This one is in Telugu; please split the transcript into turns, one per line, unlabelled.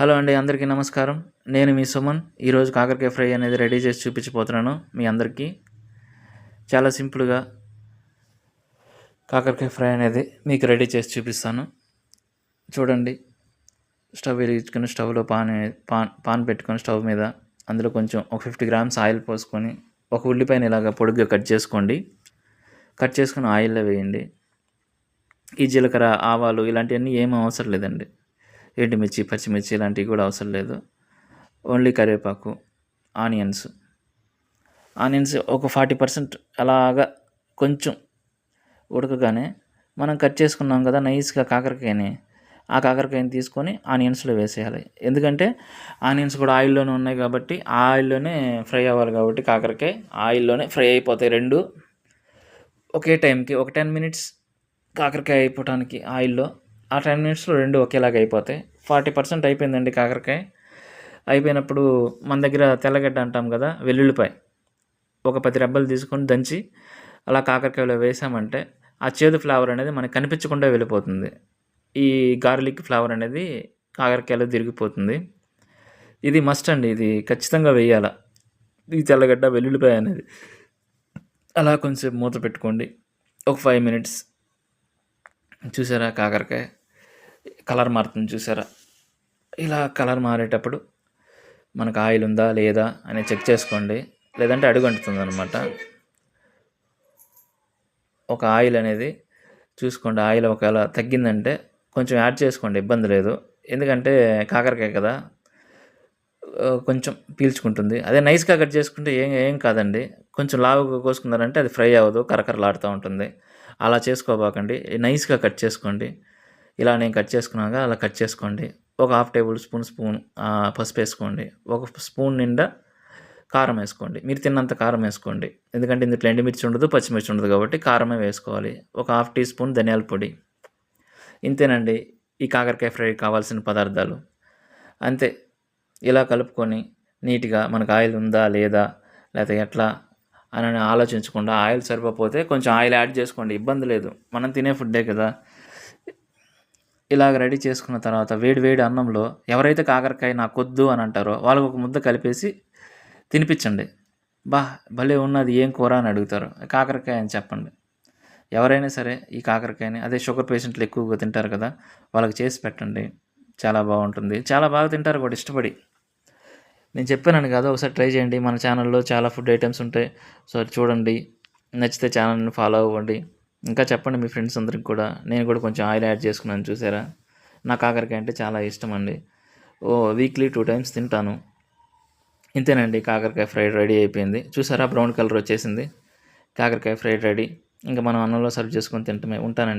హలో అండి అందరికీ నమస్కారం. నేను మీ సుమన్. ఈరోజు కాకరకాయ ఫ్రై అనేది రెడీ చేసి చూపించిపోతున్నాను మీ అందరికీ. చాలా సింపుల్గా కాకరకాయ ఫ్రై అనేది మీకు రెడీ చేసి చూపిస్తాను. చూడండి స్టవ్ వెలిగించుకొని స్టవ్లో పాన్ పాన్ పాన్ పెట్టుకొని స్టవ్ మీద అందులో కొంచెం ఒక ఫిఫ్టీ గ్రామ్స్ ఆయిల్ పోసుకొని ఒక ఉల్లిపాయని ఇలాగ పొడుగ్గా కట్ చేసుకోండి. కట్ చేసుకుని ఆయిల్లో వేయండి. ఈ జీలకర్ర ఆవాలు ఇలాంటివన్నీ ఏమీ అవసరం లేదండి. ఎండుమిర్చి పచ్చిమిర్చి ఇలాంటివి కూడా అవసరం లేదు. ఓన్లీ కరివేపాకు ఆనియన్స్. ఆనియన్స్ ఒక ఫార్టీ పర్సెంట్ అలాగా కొంచెం ఉడకగానే మనం కట్ చేసుకున్నాం కదా నైస్గా కాకరకాయని ఆ కాకరకాయని తీసుకొని ఆనియన్స్లో వేసేయాలి. ఎందుకంటే ఆనియన్స్ కూడా ఆయిల్లోనే ఉన్నాయి కాబట్టి ఆ ఆయిల్లోనే ఫ్రై అవ్వాలి కాబట్టి కాకరకాయ ఆయిల్లోనే ఫ్రై అయిపోతాయి రెండు. ఒకే టైంకి ఒక టెన్ మినిట్స్ కాకరకాయ అయిపోవటానికి ఆయిల్లో ఆ టెన్ మినిట్స్లో రెండు ఒకేలాగా అయిపోతాయి. ఫార్టీ పర్సెంట్ అయిపోయిందండి కాకరకాయ. అయిపోయినప్పుడు మన దగ్గర తెల్లగడ్డ అంటాం కదా వెల్లుల్లిపాయ. ఒక పది రెబ్బలు తీసుకొని దంచి అలా కాకరకాయలో వేసామంటే ఆ చేదు ఫ్లేవర్ అనేది మనకి కనిపించకుండా వెళ్ళిపోతుంది. ఈ గార్లిక్ ఫ్లేవర్ అనేది కాకరకాయలో తిరిగిపోతుంది. ఇది మస్ట్ అండి ఇది ఖచ్చితంగా వేయాల. ఈ తెల్లగడ్డ వెల్లుల్లిపాయ అనేది. అలా కొంచెం మూత పెట్టుకోండి. ఒక ఫైవ్ మినిట్స్. చూసారా కాకరకాయ? కలర్ మారుతుంది చూసారా? ఇలా కలర్ మారేటప్పుడు మనకు ఆయిల్ ఉందా లేదా అని చెక్ చేసుకోండి. లేదంటే అడుగంటుతుంది అనమాట ఒక ఆయిల్ అనేది చూసుకోండి. ఆయిల్ ఒకవేళ తగ్గిందంటే కొంచెం యాడ్ చేసుకోండి ఇబ్బంది లేదు. ఎందుకంటే కాకరకాయ కదా కొంచెం పీల్చుకుంటుంది. అదే నైస్గా కట్ చేసుకుంటే ఏం ఏం కాదండి. కొంచెం లావుగా కోసుకున్నారంటే అది ఫ్రై అవ్వదు కరకరలాడుతూ ఉంటుంది. అలా చేసుకోబాకండి. నైస్గా కట్ చేసుకోండి. ఇలా నేను కట్ చేసుకున్నాక అలా కట్ చేసుకోండి. ఒక హాఫ్ టేబుల్ స్పూన్ స్పూన్ పసుపు వేసుకోండి. ఒక స్పూన్ నిండా కారం వేసుకోండి. మీరు తిన్నంత కారం వేసుకోండి. ఎందుకంటే ఇందులో ఎండుమిర్చి ఉండదు పచ్చిమిర్చి ఉండదు కాబట్టి కారమే వేసుకోవాలి. ఒక హాఫ్ టీ స్పూన్ ధనియాల పొడి. ఇంతేనండి ఈ కాకరకాయ ఫ్రై కావాల్సిన పదార్థాలు. అంతే. ఇలా కలుపుకొని నీట్గా మనకు ఆయిల్ ఉందా లేదా లేకపోతే ఎట్లా అని ఆలోచించకుండా ఆయిల్ సరిపోతే కొంచెం ఆయిల్ యాడ్ చేసుకోండి. ఇబ్బంది లేదు. మనం తినే ఫుడ్డే కదా. ఇలాగ రెడీ చేసుకున్న తర్వాత వేడి వేడి అన్నంలో ఎవరైతే కాకరకాయ నాకు వద్దు అని అంటారో వాళ్ళకు ఒక ముద్ద కలిపేసి తినిపించండి. బా భలే ఉన్నది ఏం కూర అని అడుగుతారు. కాకరకాయ అని చెప్పండి. ఎవరైనా సరే ఈ కాకరకాయని అదే షుగర్ పేషెంట్లు ఎక్కువగా తింటారు కదా వాళ్ళకి చేసి పెట్టండి. చాలా బాగుంటుంది. చాలా బాగా తింటారు కూడా ఇష్టపడి. నేను చెప్పాను కదా ఒకసారి ట్రై చేయండి. మన ఛానల్లో చాలా ఫుడ్ ఐటమ్స్ ఉంటాయి. సో చూడండి. నచ్చితే ఛానల్ని ఫాలో అవ్వండి. ఇంకా చెప్పండి మీ ఫ్రెండ్స్ అందరికి కూడా. నేను కూడా కొంచెం ఆయిల్ యాడ్ చేసుకున్నాను చూసారా? నా కాకరకాయ అంటే చాలా ఇష్టం అండి. ఓ వీక్లీ టూ టైమ్స్ తింటాను. ఇంతేనండి కాకరకాయ ఫ్రైడ్ రెడీ అయిపోయింది. చూసారా బ్రౌన్ కలర్ వచ్చేసింది. కాకరకాయ ఫ్రైడ్ రెడీ. ఇంకా మనం అన్నంలో సర్వ్ చేసుకొని తింటమే ఉంటానండి.